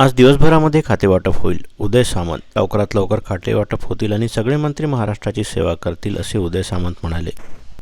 आज दिवसभरामध्ये खातेवाटप होईल. उदय सामंत लवकरात लवकर खातेवाटप होतील आणि सगळे मंत्री महाराष्ट्राची सेवा करतील असे उदय सामंत म्हणाले.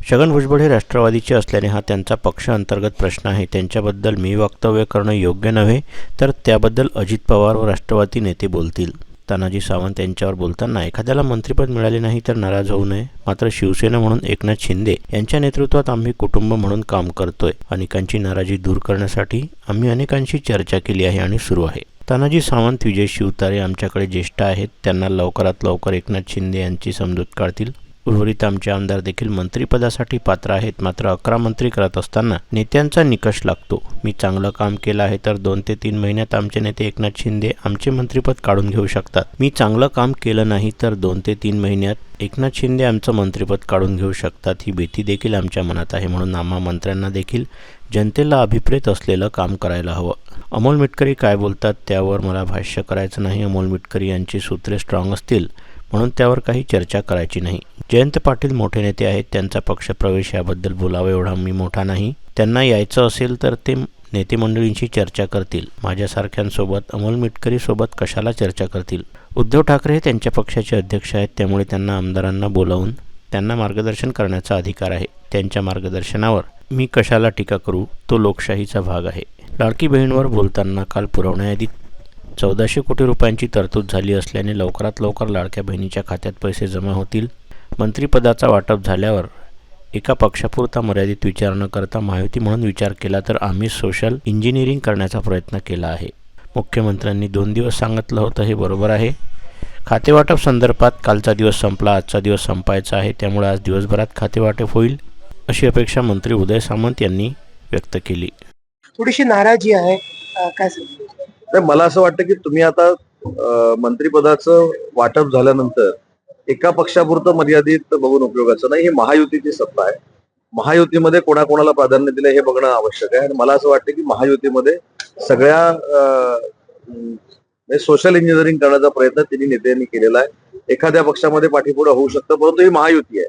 छगन भुजबळ हे राष्ट्रवादीचे असल्याने हा त्यांचा पक्ष अंतर्गत प्रश्न आहे. त्यांच्याबद्दल मी वक्तव्य करणं योग्य नव्हे तर त्याबद्दल अजित पवार व राष्ट्रवादी नेते बोलतील. तानाजी सावंत यांच्यावर बोलताना एखाद्याला मंत्रिपद मिळाले नाही तर नाराज होऊ नये. मात्र शिवसेना म्हणून एकनाथ शिंदे यांच्या नेतृत्वात आम्ही कुटुंब म्हणून काम करतोय. अनेकांची नाराजी दूर करण्यासाठी आम्ही अनेकांशी चर्चा केली आहे आणि सुरू आहे. तानाजी सावंत विजय शिवतारे आमच्याकडे ज्येष्ठ आहेत. त्यांना लवकरात लवकर एकनाथ शिंदे यांची समजूत काढतील. उर्वरित आमचे आमदार देखील मंत्रिपदासाठी पात्र आहेत. मात्र अकरा मंत्री करत असताना नेत्यांचा निकष लागतो. मी चांगलं काम केलं आहे तर दोन ते तीन महिन्यात आमचे नेते एकनाथ शिंदे आमचे मंत्रिपद काढून घेऊ शकतात. मी चांगलं काम केलं नाही तर दोन ते तीन महिन्यात एकनाथ शिंदे आमचं मंत्रिपद काढून घेऊ शकतात ही भीती देखील आमच्या मनात आहे. म्हणून आम्हा मंत्र्यांना देखील जनतेला अभिप्रेत असलेलं काम करायला हवं. अमोल मिटकरी काय बोलतात त्यावर मला भाष्य करायचं नाही. अमोल मिटकरी यांची सूत्रे स्ट्रॉंग असतील. म्हणून त्यावर काही चर्चा करायची नाही. जयंत पाटील मोठे नेते आहेत त्यांचा पक्ष प्रवेश याबद्दल बोलावा एवढा मी मोठा नाही. त्यांना यायचं असेल तर ते नेते मंडळींशी चर्चा करतील. माझ्यासारख्यांसोबत अमोल मिटकरीसोबत कशाला चर्चा करतील? उद्धव ठाकरे हे त्यांच्या पक्षाचे अध्यक्ष आहेत त्यामुळे त्यांना आमदारांना बोलावून त्यांना मार्गदर्शन करण्याचा अधिकार आहे. त्यांच्या मार्गदर्शनावर मी कशाला टीका करू? तो लोकशाहीचा भाग आहे. लाडकी बहीणवर बोलताना काल पुरवण्याआधी चौदाशे कोटी रुपयांची तरतूद झाली असल्याने लवकरात लवकर लाडक्या बहिणीच्या खात्यात पैसे जमा होतील. मंत्रिपदाचा वाटप झाल्यावर एका पक्षापुरता मर्यादित विचार न करता महायुती म्हणून विचार केला तर आम्ही सोशल इंजिनिअरिंग करण्याचा प्रयत्न केला आहे. मुख्यमंत्र्यांनी दोन दिवस सांगितलं होतं हे बरोबर आहे. खातेवाटप संदर्भात कालचा दिवस संपला आजचा दिवस संपायचा आहे त्यामुळे आज दिवसभरात खातेवाटप होईल अशी अपेक्षा मंत्री उदय सामंत यांनी व्यक्त केली. थोडीशी नाराजी आहे. काय तर मला असं वाटतं की तुम्ही आता अं, मंत्रिपदाचं वाटप झाल्यानंतर एका पक्षापुरतं मर्यादित बघून उपयोगाचं नाही ही महायुतीची सत्ता आहे. महायुतीमध्ये कोणाकोणाला प्राधान्य दिलं हे बघणं आवश्यक आहे. आणि मला असं वाटतं की महायुतीमध्ये सगळ्या म्हणजे सोशल इंजिनिअरिंग करण्याचा प्रयत्न तिन्ही नेत्यांनी केलेला आहे. एखाद्या पक्षामध्ये पाठीपुढे होऊ शकतं परंतु ही महायुती आहे.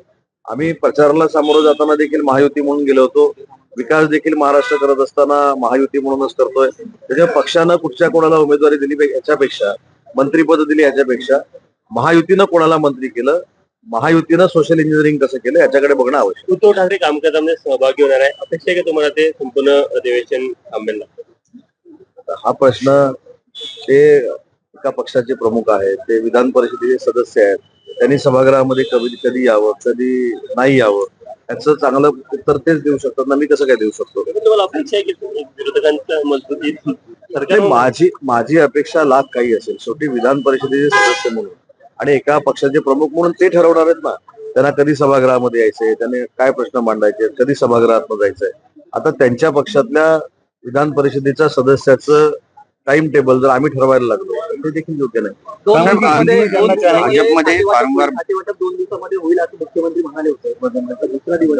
आम्ही प्रचाराला सामोरं जाताना देखील महायुती म्हणून गेलो होतो. विकास देखील महाराष्ट्र करत असताना महायुती म्हणूनच करतोय. त्याच्या पक्षानं कुठच्या कोणाला उमेदवारी दिली याच्यापेक्षा मंत्रीपद दिली याच्यापेक्षा महायुतीनं कोणाला मंत्री केलं महायुतीनं सोशल इंजिनिअरिंग कसं केलं याच्याकडे बघणं आवश्यक. उद्धव ठाकरे कामकाजामध्ये सहभागी होणार आहे. अपेक्षा आहे का तुम्हाला ते संपूर्ण अधिवेशन थांबेल. हा प्रश्न ते एका पक्षाचे प्रमुख आहेत ते विधान परिषदेचे सदस्य आहेत त्यांनी सभागृहामध्ये कधी कधी यावं कधी नाही यावं याचं चांगलं उत्तर तेच देऊ शकतात ना मी कसं काय देऊ शकतो? पण तुम्हाला अपेक्षा आहे की विरोधकांच्या सरकार माझी माझी अपेक्षा लाख काही असेल. शेवटी विधान परिषदेचे सदस्य म्हणून आणि एका पक्षाचे प्रमुख म्हणून ते ठरवणार आहेत ना त्यांना कधी सभागृहामध्ये यायचंय त्याने काय प्रश्न मांडायचे कधी सभागृहात जायचंय. आता त्यांच्या पक्षातल्या विधान परिषदेच्या सदस्याचं टाइम टेबल जर आम्ही ठरवायला लागलो तर ते देखील योग्य नाही. भाजपमध्ये वारंवार- दोन दिवसामध्ये होईल असं मुख्यमंत्री म्हणाले होते. दुसरा दिवस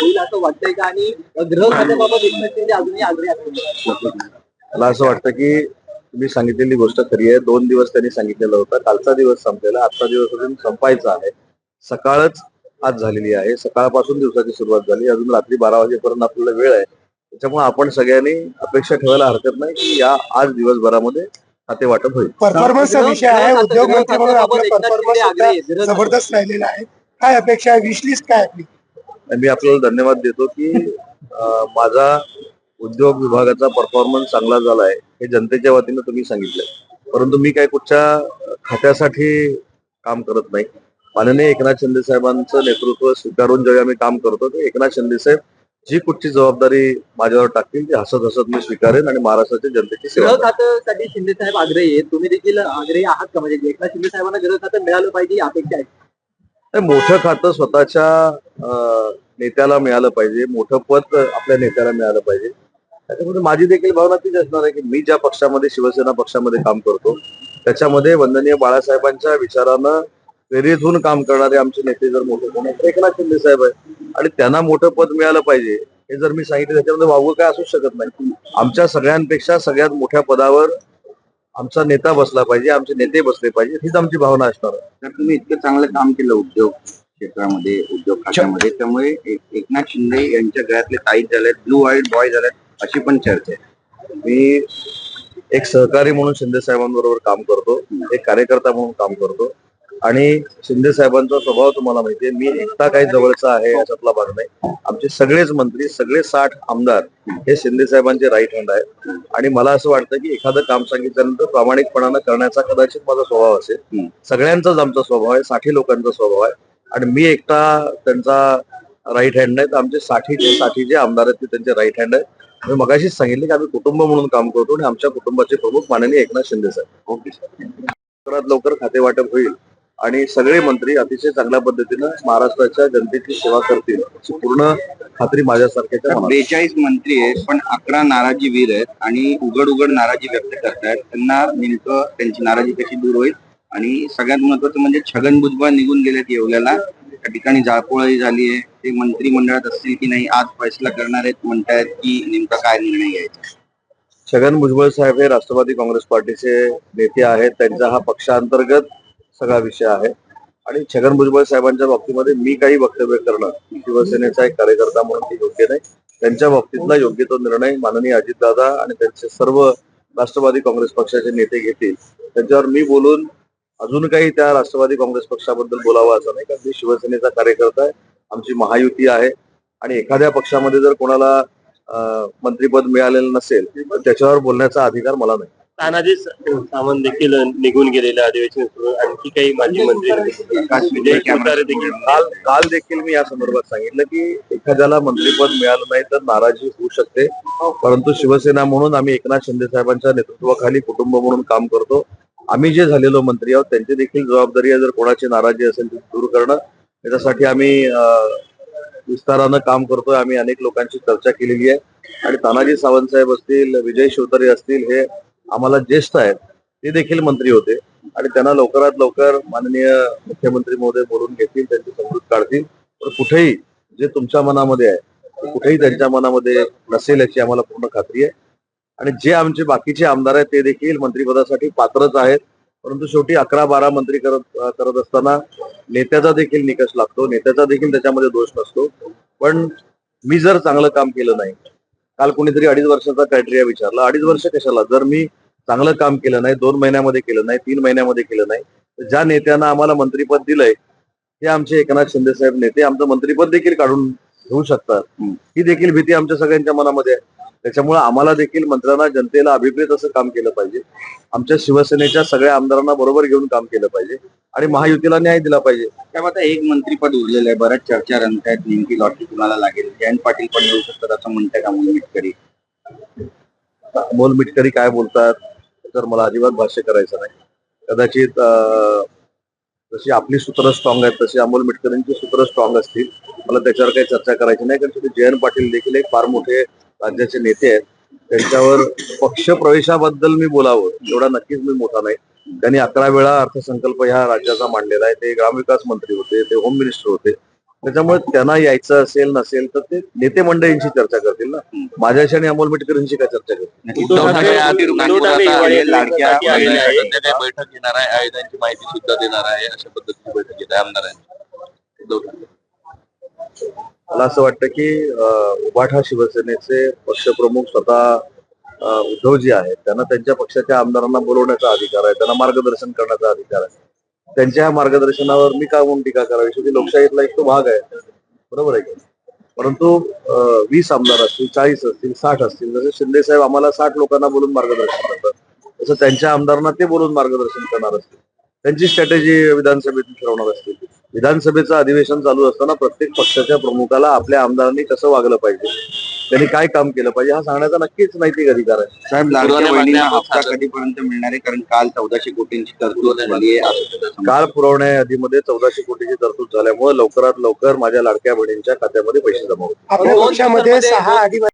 होईल असं वाटतंय का? आणि गृह खात्याबाबत एकनाथ शिंदे अजूनही आग्रही मला असं वाटतं की तुम्ही सांगितलेली गोष्ट खरी आहे. दोन दिवस त्यांनी सांगितलेलं होतं. कालचा दिवस संपलेला. आजचा दिवस अजून संपायचा आहे. सकाळच आज झालेली आहे. सकाळपासून दिवसाची सुरुवात झाली. अजून रात्री बारा वाजेपर्यंत आपल्याला वेळ आहे. त्याच्यामुळे आपण सगळ्यांनी अपेक्षा ठेवायला हरकत नाही की या आज दिवसभरामध्ये खाते वाटप होईल परफॉर्मन्सचा विषय आहे उद्योग मंत्री म्हणून आपला परफॉर्मन्स जबरदस्त राहिलेला आहे काय अपेक्षा आहे विश लिस्ट काय आपली मी आपल्याला धन्यवाद देतो की माझा उद्योग विभागाचा परफॉर्मन्स चांगला झाला आहे हे जनतेच्या वतीनं तुम्ही सांगितलंय परंतु मी काय कुठच्या खात्यासाठी काम करत नाही माननीय एकनाथ शिंदे साहेबांचं नेतृत्व स्वीकारून जेव्हा आम्ही काम करतो ते एकनाथ शिंदे साहेब जी कुठची जबाबदारी माझ्यावर टाकतील ती हसत हसत मी स्वीकारेन आणि महाराष्ट्राच्या जनतेची सेवा गृह. खात्यासाठी शिंदे साहेब आग्रही आहेत. तुम्ही देखील आग्रही आहात का? म्हणजे एकनाथ शिंदे साहेबांना गृह खातं मिळालं पाहिजे ही अपेक्षा आहे. नाही, मोठं खातं स्वतःच्या अं, नेत्याला मिळालं पाहिजे. मोठं पद आपल्या नेत्याला मिळालं पाहिजे. त्याच्यामध्ये माझी देखील भावना तीच असणार आहे की मी ज्या पक्षामध्ये शिवसेना पक्षामध्ये काम करतो त्याच्यामध्ये वंदनीय बाळासाहेबांच्या विचारानं प्रेरित होऊन काम करणारे आमचे नेते जर मोठे कोण एकनाथ शिंदे साहेब आहे आणि त्यांना मोठं पद मिळालं पाहिजे. हे जर मी सांगितलं त्याच्यामध्ये वावगं काय असू शकत नाही. आमच्या सगळ्यांपेक्षा सगळ्यात मोठ्या पदावर आमचा नेता बसला पाहिजे आमचे नेते बसले पाहिजे हीच आमची भावना असणार आहे. तर तुम्ही इतकं चांगलं काम केलं उद्योग क्षेत्रामध्ये उद्योग खात्यामध्ये. त्यामुळे एक- एकनाथ शिंदे यांच्या घरातले ताईत झालेत ब्लू आईड बॉय झालेत अशी पण चर्चा आहे. मी एक सहकारी म्हणून शिंदे साहेबांबरोबर काम करतो. एक कार्यकर्ता म्हणून काम करतो. आणि शिंदे साहेबांचा स्वभाव तुम्हाला माहितीये मी एकटा काही जवळचा आहे याच्यातला भाग नाही. आमचे सगळेच मंत्री सगळे साठ आमदार हे शिंदे साहेबांचे राईट हँड आहेत. आणि मला असं वाटतं की एखादं काम सांगितल्यानंतर प्रामाणिकपणानं करण्याचा कदाचित माझा स्वभाव असेल. सगळ्यांचाच आमचा स्वभाव आहे साठी लोकांचा स्वभाव आहे. आणि मी एकटा त्यांचा राईट हँड नाही तर आमचे साठीचे साठीचे आमदार आहेत ते त्यांचे राईट हँड आहेत. मी मगाशीच सांगितले की आम्ही कुटुंब म्हणून काम करतो आणि आमच्या कुटुंबाचे प्रमुख माननीय एकनाथ शिंदे साहेब. ओके. लवकरात लवकर खाते वाटप होईल. आणि सगळे मंत्री अतिशय चांगल्या पद्धतीनं महाराष्ट्राच्या जनतेची सेवा करतील पूर्ण खात्री माझ्यासारख्याच्या मनात. आहे. बेचाळीस मंत्री आहेत पण अकरा नाराजी वीर आहेत आणि उघड उघड नाराजी व्यक्त करतायत. त्यांना नेमकं त्यांची नाराजी कशी दूर होईल? आणि सगळ्यात महत्वाचं म्हणजे छगन भुजबळ निघून गेलेत येवल्याला. त्या ठिकाणी जाळपोळी झाली आहे. ते मंत्रिमंडळात असतील की नाही आज फैसला करणार आहेत म्हणतायत की नेमका काय निर्णय घ्यायचा? छगन भुजबळ साहेब हे राष्ट्रवादी काँग्रेस पार्टीचे नेते आहेत. त्यांचा हा पक्षांतर्गत सगळा विषय आहे. आणि छगन भुजबळ साहेबांच्या बाबतीमध्ये मी काही वक्तव्य करणं शिवसेनेचा एक कार्यकर्ता म्हणून ते योग्य नाही. त्यांच्या बाबतीतला योग्य तो निर्णय माननीय अजितदादा आणि त्यांचे सर्व राष्ट्रवादी काँग्रेस पक्षाचे नेते घेतील. त्यांच्यावर मी बोलून अजून काही त्या राष्ट्रवादी काँग्रेस पक्षाबद्दल बोलावं असं नाही कारण मी शिवसेनेचा कार्यकर्ता आहे. आमची महायुती आहे. आणि एखाद्या पक्षामध्ये जर कोणाला मंत्रीपद मिळालेलं नसेल तर त्याच्यावर बोलण्याचा अधिकार मला नाही. तानाजी सावंत देखील निघून गेलेले अधिवेशन आणखी काही माजी मंत्री देखील. काल काल देखील मी या संदर्भात सांगितलं की एखाद्याला मंत्रिपद मिळालं नाही तर नाराजी होऊ शकते. परंतु शिवसेना म्हणून आम्ही एकनाथ शिंदे साहेबांच्या नेतृत्वाखाली कुटुंब म्हणून काम करतो. आम्ही जे झालेलो मंत्री आहोत त्यांची देखील जबाबदारी आहे. जर कोणाची नाराजी असेल ती दूर करणं. त्याच्यासाठी आम्ही विस्तारानं काम करतोय. आम्ही अनेक लोकांची चर्चा केलेली आहे. आणि तानाजी सावंत साहेब असतील विजय शिवतारे असतील हे आम्हाला ज्येष्ठ आहेत ते देखील मंत्री होते. आणि त्यांना लवकरात लवकर माननीय मुख्यमंत्री महोदय बोलून घेतील त्यांची समजूत काढतील. पण कुठेही जे तुमच्या मनामध्ये आहे ते कुठेही त्यांच्या मनामध्ये नसेल याची आम्हाला पूर्ण खात्री आहे. आणि जे आमचे बाकीचे आमदार आहेत ते देखील मंत्रिपदासाठी पात्रच आहेत. परंतु शेवटी अकरा बारा मंत्री करत करत असताना नेत्याचा देखील निकष लागतो. नेत्याचा देखील त्याच्यामध्ये दोष नसतो. पण मी जर चांगलं काम केलं नाही काल कोणीतरी अडीच वर्षाचा क्रायटेरिया विचारला. अडीच वर्ष कशाला? जर मी चांगलं काम केलं नाही दोन महिन्यामध्ये केलं नाही तीन महिन्यामध्ये केलं नाही. तर ज्या नेत्यांना आम्हाला मंत्रिपद दिलंय ते आमचे एकनाथ शिंदे साहेब नेते आमचं मंत्रिपद देखील काढून घेऊ शकतात. ही देखील भीती आमच्या सगळ्यांच्या मनामध्ये आहे. त्याच्यामुळे आम्हाला देखील मंत्र्यांना जनतेला अभिप्रेत असं काम केलं पाहिजे. आमच्या शिवसेनेच्या सगळ्या आमदारांना बरोबर घेऊन काम केलं पाहिजे. आणि महायुतीला न्याय दिला पाहिजे. त्यामुळे आता एक मंत्रीपद उरलेलं आहे. बऱ्याच चर्चा रंगतायत नेमकी लॉटरी कुणाला लागेल? जयंत पाटील पण येऊ शकतात असं म्हणताय अमोल मिटकरी. अमोल मिटकरी काय बोलतात? त्याच्यावर मला अजिबात भाष्य करायचं नाही. कदाचित जशी आपली सूत्र स्ट्रॉंग आहेत तशी अमोल मिटकरींची सूत्र स्ट्रॉंग असतील. मला त्याच्यावर काही चर्चा करायची नाही कारण शेवटी जयंत पाटील देखील एक फार मोठे राज्याचे नेते आहेत. त्यांच्यावर पक्ष प्रवेशाबद्दल मी बोलावं एवढा नक्कीच मी मोठा नाही. त्यांनी अकरा वेळा अर्थसंकल्प ह्या राज्याचा मांडलेला आहे. ते ग्रामविकास मंत्री होते ते होम मिनिस्टर होते. त्याच्यामुळे त्यांना यायचं असेल नसेल तर ते नेते मंडळींची चर्चा करतील ना. माझ्याशी आणि अमोल मिटकरींची काय चर्चा करतील? उद्धव ठाकरे लाडक्या बैठक घेणार आहे आयुधांची माहिती सुद्धा देणार आहे अशा पद्धतीची बैठक घेत आहे आमदारांची. उद्धव ठाकरे. मला असं वाटतं की अं, उबाठा शिवसेनेचे पक्षप्रमुख स्वतः उद्धवजी आहेत. त्यांना त्यांच्या पक्षाच्या आमदारांना बोलवण्याचा अधिकार आहे त्यांना मार्गदर्शन करण्याचा अधिकार आहे. त्यांच्या मार्गदर्शनावर मी का म्हणून टीका करावी? शेवटी लोकशाहीतला एक तो भाग आहे. बरोबर आहे की? परंतु वीस आमदार असतील चाळीस असतील साठ असतील जसे शिंदे साहेब आम्हाला साठ लोकांना बोलून मार्गदर्शन करतात तसं त्यांच्या आमदारांना ते बोलून मार्गदर्शन करणार असतील. त्यांची स्ट्रॅटेजी विधानसभेतून ठरवणार असतील. विधानसभेचं अधिवेशन चालू असताना प्रत्येक पक्षाच्या प्रमुखाला आपल्या आमदारांनी कसं वागलं पाहिजे? त्यांनी काय काम केलं पाहिजे हा सांगण्याचा नक्कीच नैतिक अधिकार आहे. साहेब लाडक्या हप्ता कधीपर्यंत मिळणार आहे? कारण काल चौदाशे कोटींची तरतूद झाली आहे. काल पुरवण्या यादीमध्ये चौदाशे कोटीची तरतूद झाल्यामुळे लवकरात लवकर माझ्या लाडक्या बहिणींच्या खात्यामध्ये पैसे जमा होतील. आपल्या पक्षामध्ये सहा आदिवासी